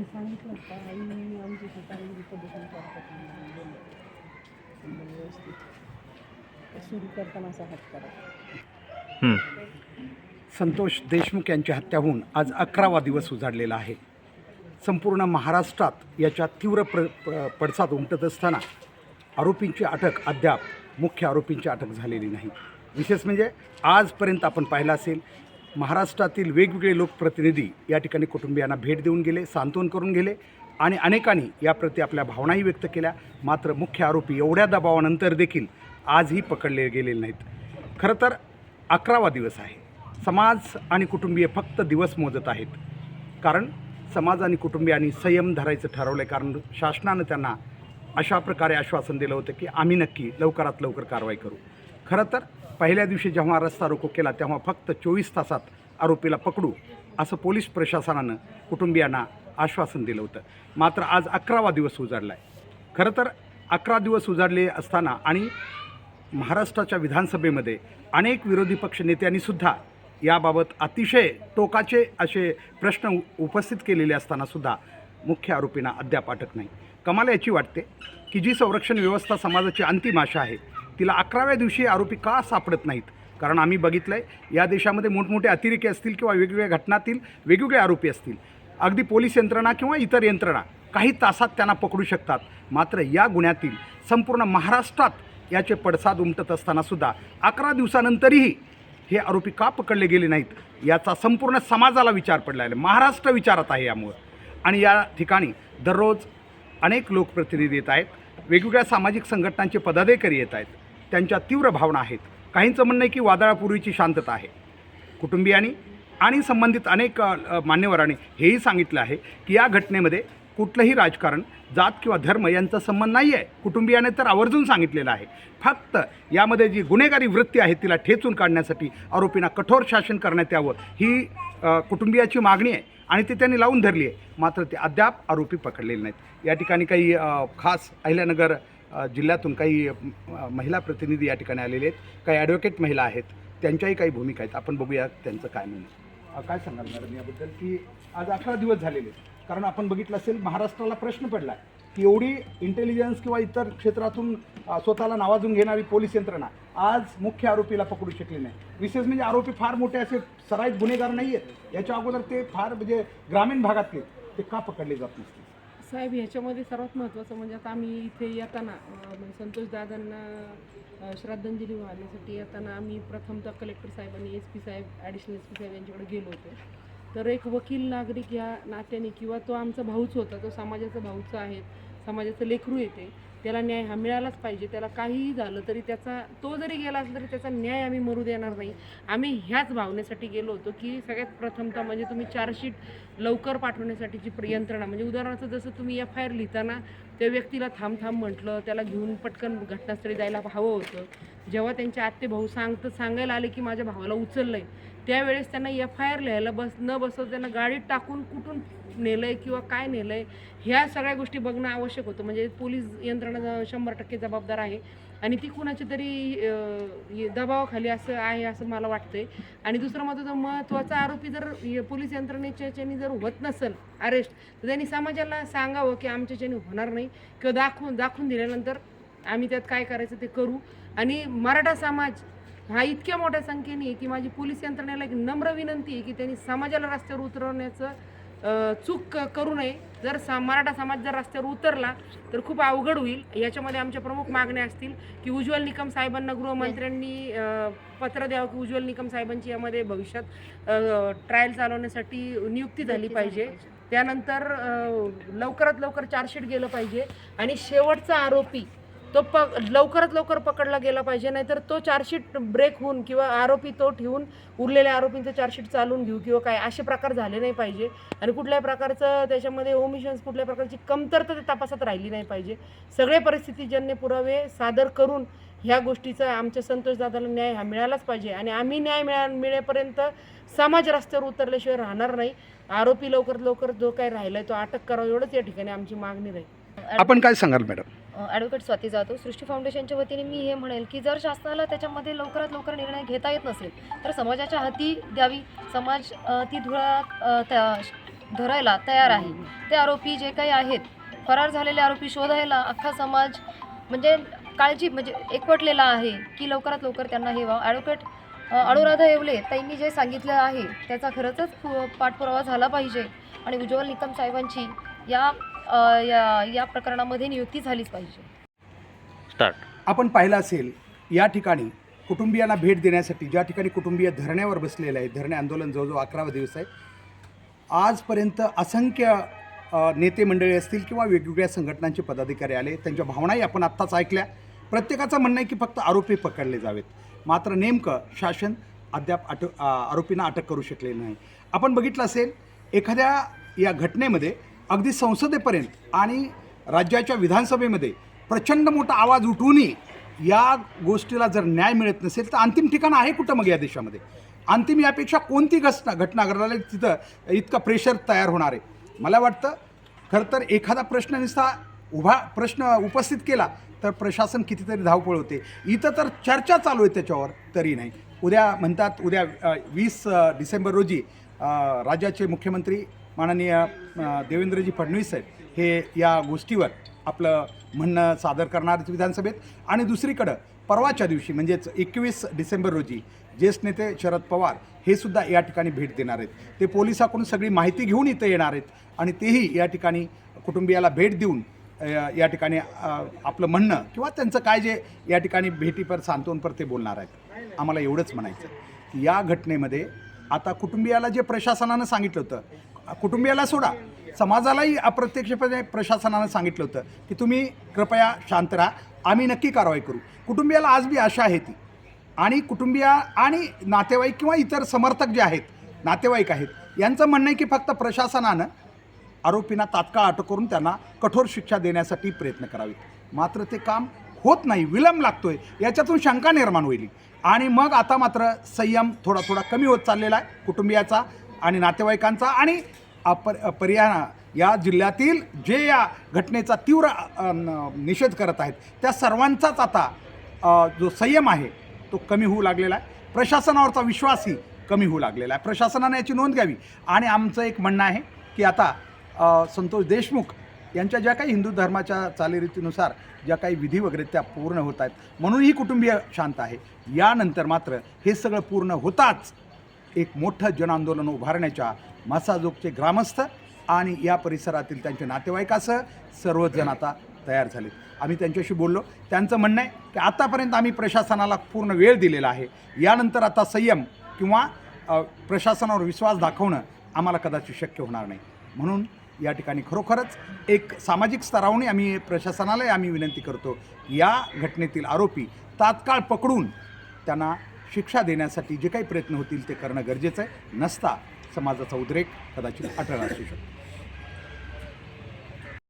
मी सांगितलं का? आई आमची स्वतःची पद्धतीने करतात व्यवस्थित. सुरू करताना असा हात करा. संतोष देशमुख यांची हत्या होऊन आज अकरावा दिवस उजाडलेला आहे. संपूर्ण महाराष्ट्रात याच्या तीव्र प्र पडसाद उमटत असताना आरोपींची अटक अद्याप मुख्य आरोपींची अटक झालेली नाही. विशेष म्हणजे आजपर्यंत आपण पाहिलं असेल महाराष्ट्रातील वेगवेगळे लोकप्रतिनिधी या ठिकाणी कुटुंबियांना भेट देऊन गेले सांत्वन करून गेले आणि अनेकांनी याप्रती आपल्या भावनाही व्यक्त केल्या. मात्र मुख्य आरोपी एवढ्या दबावानंतर देखील आजही पकडले गेलेले नाहीत. खरं तर अकरावा दिवस आहे. समाज आणि कुटुंबीय फक्त दिवस मोजत आहेत. कारण समाज आणि कुटुंबियांनी संयम धरायचं ठरवलं आहे कारण शासनानं त्यांना अशा प्रकारे आश्वासन दिलं होतं की आम्ही नक्की लवकरात लवकर कारवाई करू. खरं तर पहिल्या दिवशी जेव्हा रस्ता रोको केला तेव्हा फक्त चोवीस तासात आरोपीला पकडू असं पोलीस प्रशासनानं कुटुंबियांना आश्वासन दिलं होतं. मात्र आज अकरावा दिवस उजाडला आहे खरं तर अकरा दिवस उजाडले असताना आणि महाराष्ट्राच्या विधानसभेमध्ये अनेक विरोधी पक्ष नेत्यांनीसुद्धा याबाबत अतिशय टोकाचे असे प्रश्न उपस्थित केलेले असतानासुद्धा मुख्य आरोपींना अद्याप अटक नाही. कमाल याची वाटते की जी संरक्षण व्यवस्था समाजाची अंतिम आशा आहे तिला अकराव्या दिवशी आरोपी का सापडत नाहीत? कारण आम्ही बघितलं आहे या देशामध्ये मोठमोठे अतिरेकी असतील किंवा वेगवेगळ्या घटनातील वेगवेगळे आरोपी असतील. अगदी पोलीस यंत्रणा किंवा इतर यंत्रणा काही तासात त्यांना पकडू शकतात. मात्र या गुन्ह्यातील संपूर्ण महाराष्ट्रात याचे पडसाद उमटत असतानासुद्धा अकरा दिवसानंतरही हे आरोपी का पकडले गेले नाहीत याचा संपूर्ण समाजाला विचार पडला आहे. महाराष्ट्र विचारात आहे यामुळं. आणि या ठिकाणी दररोज अनेक लोकप्रतिनिधी येत आहेत वेगवेगळ्या सामाजिक संघटनांचे पदाधिकारी येत आहेत. त्यांच्या तीव्र भावना आहेत. काहींचं म्हणणं आहे की वादळापूर्वीची शांतता आहे. कुटुंबियांनी आणि संबंधित अनेक मान्यवरांनी हेही सांगितलं आहे की या घटनेमध्ये कुठलंही राजकारण जात किंवा धर्म यांचा संबंध नाही आहे. कुटुंबियाने तर आवर्जून सांगितलेलं आहे. फक्त यामध्ये जी गुन्हेगारी वृत्ती आहे तिला ठेचून काढण्यासाठी आरोपींना कठोर शासन करण्यात यावं ही कुटुंबियाची मागणी आहे आणि ती त्यांनी लावून धरली आहे. मात्र ते अद्याप आरोपी पकडलेले नाहीत. या ठिकाणी काही खास अहिल्यानगर जिल्ह्यातून काही महिला प्रतिनिधी या ठिकाणी आलेले आहेत. काही ॲडव्होकेट महिला आहेत. त्यांच्याही काही भूमिका आहेत. आपण बघूया त्यांचं काय म्हणणं काय सांगाल मॅडम याबद्दल? की आज अठरा दिवस झालेले आहेत. कारण आपण बघितलं असेल महाराष्ट्राला प्रश्न पडला आहे की एवढी इंटेलिजन्स किंवा इतर क्षेत्रातून स्वतःला नावाजून घेणारी पोलीस यंत्रणा आज मुख्य आरोपीला पकडू शकली नाही. विशेष म्हणजे आरोपी फार मोठे असे सराईत गुन्हेगार नाही आहेत याच्या अगोदर ते फार म्हणजे ग्रामीण भागातले ते का पकडले जात नसते साहेब ह्याच्यामध्ये सर्वात महत्त्वाचं म्हणजे आता आम्ही इथे येताना म्हणजे संतोष दादांना श्रद्धांजली वाहण्यासाठी येताना आम्ही प्रथमतः कलेक्टर साहेब आणि एस पी साहेब ॲडिशनल एस पी साहेब यांच्याकडे गेलो होतो. तर एक वकील नागरिक या नात्याने किंवा तो आमचा भाऊच होता तो समाजाचा भाऊचा आहे समाजाचं लेकरू येते. त्याला न्याय हा मिळालाच पाहिजे. त्याला काहीही झालं तरी त्याचा तो जरी गेला असला तरी त्याचा न्याय आम्ही मरू देणार नाही. आम्ही ह्याच भावनेसाठी गेलो होतो की सगळ्यात प्रथमतः म्हणजे तुम्ही चार्जशीट लवकर पाठवण्यासाठीची यंत्रणा. म्हणजे उदाहरणार्थ जसं तुम्ही एफ आय आर लिहिताना त्या व्यक्तीला थांब थांब म्हटलं त्याला घेऊन पटकन घटनास्थळी जायला हवं होतं. जेव्हा त्यांचे आत्ते भाऊ सांगतं सांगायला आले की माझ्या भावाला उचललं आहे त्यावेळेस त्यांना एफ आय आर लिहायला बस न बसत त्यांना गाडीत टाकून कुठून नेलं आहे किंवा काय नेलं आहे ह्या सगळ्या गोष्टी बघणं आवश्यक होतं. म्हणजे पोलीस यंत्रणा शंभर टक्के जबाबदार आहे. आणि ती कुणाच्या तरी दबावाखाली असं आहे असं मला वाटतंय. आणि दुसरं महत्त्वाचं महत्त्वाचा आरोपी जर पोलीस यंत्रणेच्या ह्याच्याने जर होत नसेल अरेस्ट तर त्यांनी समाजाला सांगावं की आमच्या होणार नाही किंवा दाखवून दाखवून दिल्यानंतर आम्ही त्यात काय करायचं ते करू. आणि मराठा समाज हा इतक्या मोठ्या संख्येने की माझी पोलीस यंत्रणेला एक नम्र विनंती आहे की त्यांनी समाजाला रस्त्यावर उतरवण्याचं चूक करू नये. जर सा मराठा समाज जर रस्त्यावर उतरला तर खूप अवघड होईल. याच्यामध्ये आमच्या प्रमुख मागण्या असतील की उज्ज्वल निकम साहेबांना गृहमंत्र्यांनी पत्र द्यावं की उज्ज्वल निकम साहेबांची यामध्ये भविष्यात ट्रायल चालवण्यासाठी नियुक्ती झाली पाहिजे. त्यानंतर लवकरात लवकर चार्जशीट गेलं पाहिजे. आणि शेवटचा आरोपी तो प लवकरात लवकर पकडला गेला पाहिजे नाहीतर तो चार्जशीट ब्रेक होऊन किंवा आरोपी तो ठेवून उरलेल्या आरोपींचं चार्जशीट चालून घेऊ किंवा काय असे प्रकार झाले नाही पाहिजे. आणि कुठल्याही प्रकारचं त्याच्यामध्ये ओमिशन्स कुठल्या प्रकारची कमतरता ते तपासात राहिली नाही पाहिजे. सगळे परिस्थितीजन्य पुरावे सादर करून ह्या गोष्टीचा आमच्या संतोष दादाला न्याय हा मिळालाच पाहिजे. आणि आम्ही न्याय मिळा मिळेपर्यंत समाज रस्त्यावर उतरल्याशिवाय राहणार नाही. आरोपी लवकरात लवकर जो काही आहे तो अटक करावा एवढंच या ठिकाणी आमची मागणी राहील. आपण काय सांगाल मॅडम? ॲडव्होकेट स्वाती जातो सृष्टी फाउंडेशनच्या वतीने मी हे म्हणेल की जर शासनाला त्याच्यामध्ये लवकरात लवकर निर्णय घेता येत नसेल तर समाजाच्या हाती द्यावी. समाज ती धुळा त्या धरायला तयार आहे. ते आरोपी जे काही आहेत फरार झालेले आरोपी शोधायला अख्खा समाज म्हणजे काळजी म्हणजे एकवटलेला आहे की लवकरात लवकर त्यांना हे व्हावं. ॲडव्होकेट अनुराधा येवले त्यांनी जे सांगितलं आहे त्याचा खरंच पु- पाठपुरावा झाला पाहिजे. आणि उज्ज्वल निकम साहेबांची या या या प्रकरणामध्ये नियुक्ती झालीच पाहिजे. स्टार्ट. आपण पाहिलं असेल या ठिकाणी कुटुंबियांना भेट देण्यासाठी ज्या ठिकाणी कुटुंबीय धरण्यावर बसलेले आहे धरणे आंदोलन जवळजवळ अकरावा दिवस आहे आजपर्यंत असंख्य अ, नेते मंडळी असतील किंवा वेगवेगळ्या संघटनांचे पदाधिकारी आले त्यांच्या भावनाही आपण आत्ताच ऐकल्या. प्रत्येकाचं म्हणणं आहे की फक्त आरोपी पकडले जावेत. मात्र नेमकं शासन अद्याप अटक अ, आरोपींना अटक करू शकलेलं नाही. आपण बघितलं असेल एखाद्या या घटनेमध्ये अगदी संसदेपर्यंत आणि राज्याच्या विधानसभेमध्ये प्रचंड मोठा आवाज उठवूनही या गोष्टीला जर न्याय मिळत नसेल तर अंतिम ठिकाण आहे कुठं मग या देशामध्ये? अंतिम यापेक्षा कोणती घटना घटना घडणार तिथं इतकं प्रेशर तयार होणार आहे? मला वाटतं खरं तर एखादा प्रश्न नुसता उभा प्रश्न उपस्थित केला तर प्रशासन कितीतरी धावपळ होते. इथं तर चर्चा चालू आहे त्याच्यावर तरी नाही. उद्या म्हणतात उद्या वीस डिसेंबर रोजी राज्याचे मुख्यमंत्री माननीय देवेंद्रजी फडणवीस साहेब हे या गोष्टीवर आपलं म्हणणं सादर करणार विधानसभेत. आणि दुसरीकडं परवाच्या दिवशी म्हणजेच एकवीस डिसेंबर रोजी ज्येष्ठ नेते शरद पवार हे सुद्धा या ठिकाणी भेट देणार आहेत. ते पोलिसाकडून सगळी माहिती घेऊन इथं येणार आहेत आणि तेही या ठिकाणी कुटुंबियाला भेट देऊन या ठिकाणी आपलं म्हणणं किंवा त्यांचं काय जे या ठिकाणी भेटीपर सांत्वनपर ते बोलणार आहेत. आम्हाला एवढंच म्हणायचं की या घटनेमध्ये आता कुटुंबियाला जे प्रशासनानं सांगितलं होतं कुटुंबियाला सोडा. समाजालाही अप्रत्यक्षपणे प्रशासनानं सांगितलं होतं की तुम्ही कृपया शांत राहा आम्ही नक्की कारवाई करू. कुटुंबियाला आज बी आशा आहे ती. आणि कुटुंबिया आणि नातेवाईक किंवा इतर समर्थक जे आहेत नातेवाईक आहेत यांचं म्हणणं आहे की फक्त प्रशासनानं आरोपींना तात्काळ अटक करून त्यांना कठोर शिक्षा देण्यासाठी प्रयत्न करावेत. मात्र ते काम होत नाही विलंब लागतोय याच्यातून शंका निर्माण होईल. आणि मग आता मात्र संयम थोडा थोडा कमी होत चाललेला आहे कुटुंबियाचा आणि नातेवाईकांचा. आणि अपर पर्याय या जिल्ह्यातील जे या घटनेचा तीव्र न- निषेध करत आहेत त्या सर्वांचाच आता जो संयम आहे तो कमी होऊ लागलेला आहे. प्रशासनावरचा विश्वासही कमी होऊ लागलेला आहे. प्रशासनाने याची नोंद घ्यावी. आणि आमचं एक म्हणणं आहे की आता संतोष देशमुख यांच्या ज्या काही हिंदू धर्माच्या चालीरीतीनुसार ज्या काही विधी वगैरे त्या पूर्ण होत आहेत म्हणून ही कुटुंबीय शांत आहे. यानंतर मात्र हे सगळं पूर्ण होताच एक मोठं जनआंदोलन उभारण्याच्या मसाजोगचे ग्रामस्थ आणि या परिसरातील त्यांचे नातेवाईकासह सर्वजण आता तयार झालेत. आम्ही त्यांच्याशी बोललो. त्यांचं म्हणणं आहे की आतापर्यंत आम्ही प्रशासनाला पूर्ण वेळ दिलेला आहे. यानंतर आता संयम किंवा प्रशासनावर विश्वास दाखवणं आम्हाला कदाचित शक्य होणार नाही. म्हणून या ठिकाणी खरोखरच एक सामाजिक स्तरावरही आम्ही प्रशासनालाही आम्ही विनंती करतो या घटनेतील आरोपी तात्काळ पकडून त्यांना शिक्षा देण्यासाठी जे काही प्रयत्न होतील ते करणं गरजेचं आहे. नसता समाजाचा उद्रेक कदाचित अटळ असू शकतो.